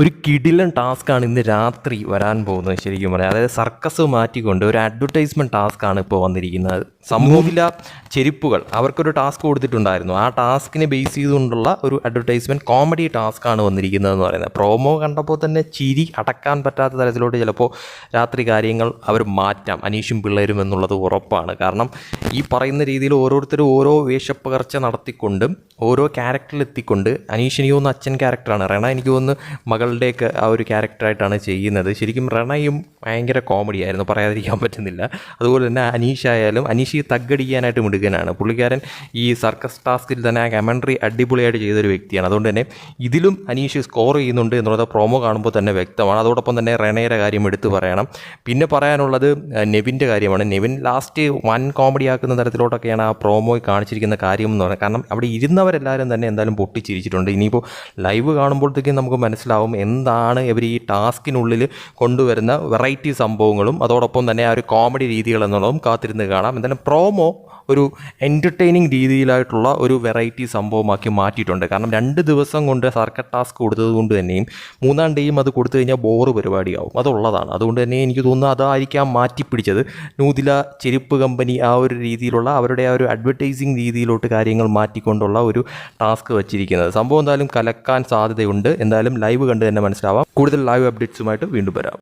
ഒരു കിടിലൻ ടാസ്ക്കാണ് ഇന്ന് രാത്രി വരാൻ പോകുന്നത് ശരിക്കും പറയാം. അതായത് സർക്കസ് മാറ്റിക്കൊണ്ട് ഒരു അഡ്വർടൈസ്മെന്റ് ടാസ്ക്കാണ് ഇപ്പോൾ വന്നിരിക്കുന്നത്. സമൂഹില ചെരുപ്പുകൾ അവർക്കൊരു ടാസ്ക് കൊടുത്തിട്ടുണ്ടായിരുന്നു. ആ ടാസ്കിനെ ബേസ് ചെയ്തുകൊണ്ടുള്ള ഒരു അഡ്വർടൈസ്മെന്റ് കോമഡി ടാസ്ക്കാണ് വന്നിരിക്കുന്നതെന്ന് പറയുന്നത്. പ്രോമോ കണ്ടപ്പോൾ തന്നെ ചിരി അടക്കാൻ പറ്റാത്ത തരത്തിലോട്ട് ചിലപ്പോൾ രാത്രി കാര്യങ്ങൾ അവർ മാറ്റാം. അനീഷും പിള്ളേരും എന്നുള്ളത് ഉറപ്പാണ്. കാരണം ഈ പറയുന്ന രീതിയിൽ ഓരോരുത്തരും ഓരോ വേഷപ്പകർച്ച നടത്തിക്കൊണ്ടും ഓരോ ക്യാരക്ടറിൽ എത്തിക്കൊണ്ട് അനീഷ് എനിക്ക് തോന്നുന്നു അച്ഛൻ ക്യാരക്ടറാണ് റെണ എനിക്ക് തോന്നുന്നു മകളുടെയൊക്കെ ആ ഒരു ക്യാരക്ടറായിട്ടാണ് ചെയ്യുന്നത്. ശരിക്കും റണയും ഭയങ്കര കോമഡി ആയിരുന്നു പറയാതിരിക്കാൻ പറ്റുന്നില്ല. അതുപോലെ തന്നെ അനീഷ് ആയാലും അനീഷ് ഈ തగ్గടിക്കാനായിട്ട് മിടുക്കനാണ്. പുള്ളിക്കാരൻ ഈ സർക്കസ് ടാസ്കിൽ തന്നെ ആ കമൻട്രി അടിപൊളിയായിട്ട് ചെയ്തൊരു വ്യക്തിയാണ്. അതുകൊണ്ട് തന്നെ ഇതിലും അനീഷ് സ്കോർ ചെയ്യുന്നുണ്ട് എന്നുള്ളത് പ്രോമോ കാണുമ്പോൾ തന്നെ വ്യക്തമാണ്. അതോടൊപ്പം തന്നെ റെണയുടെ കാര്യം എടുത്തു പറയണം. പിന്നെ പറയാനുള്ളത് നെവിന്റെ കാര്യമാണ്. നെവിൻ ലാസ്റ്റ് വൺ കോമഡി ആക്കുന്ന തരത്തിലോട്ടൊക്കെയാണ് ആ പ്രോമോയിൽ കാണിച്ചിരിക്കുന്ന കാര്യം എന്ന് പറയുന്നത്. കാരണം അവിടെ ഇരുന്നവരെല്ലാവരും തന്നെ എന്തായാലും പൊട്ടിച്ചിരിച്ചിട്ടുണ്ട്. ഇനിയിപ്പോൾ ലൈവ് കാണുമ്പോഴത്തേക്കും നമുക്ക് മനസ്സിലാവും എന്താണ് ഇവർ ഈ ടാസ്കിനുള്ളിൽ കൊണ്ടുവരുന്ന വെറൈറ്റി സംഭവങ്ങളും അതോടൊപ്പം തന്നെ ആ ഒരു കോമഡി രീതികൾ എന്നുള്ളതും കാത്തിരുന്ന് കാണാം. എന്തായാലും പ്രോമോ ഒരു എന്റർടൈനിങ് രീതിയിലായിട്ടുള്ള ഒരു വെറൈറ്റി സംഭവമാക്കി മാറ്റിയിട്ടുണ്ട്. കാരണം രണ്ട് ദിവസം കൊണ്ട് സർക്കറ്റ് ടാസ്ക് കൊടുത്തത് കൊണ്ട് തന്നെയും മൂന്നാം ഡേയും അത് കൊടുത്തു കഴിഞ്ഞാൽ ബോറ് പരിപാടിയാവും. അതുള്ളതാണ്. അതുകൊണ്ട് തന്നെ എനിക്ക് തോന്നുന്നു അതായിരിക്കാം മാറ്റിപ്പിടിച്ചത്. നൂതില ചെരുപ്പ് കമ്പനി ആ ഒരു രീതിയിലുള്ള അവരുടെ ആ ഒരു അഡ്വർടൈസിങ് രീതിയിലോട്ട് കാര്യങ്ങൾ മാറ്റിക്കൊണ്ടുള്ള ഒരു ടാസ്ക് വച്ചിരിക്കുന്നത്. സംഭവം എന്തായാലും കലക്കാൻ സാധ്യതയുണ്ട്. എന്തായാലും ലൈവ് കണ്ട് തന്നെ മനസ്സിലാവാം. കൂടുതൽ ലൈവ് അപ്ഡേറ്റ്സുമായിട്ട് വീണ്ടും വരാം.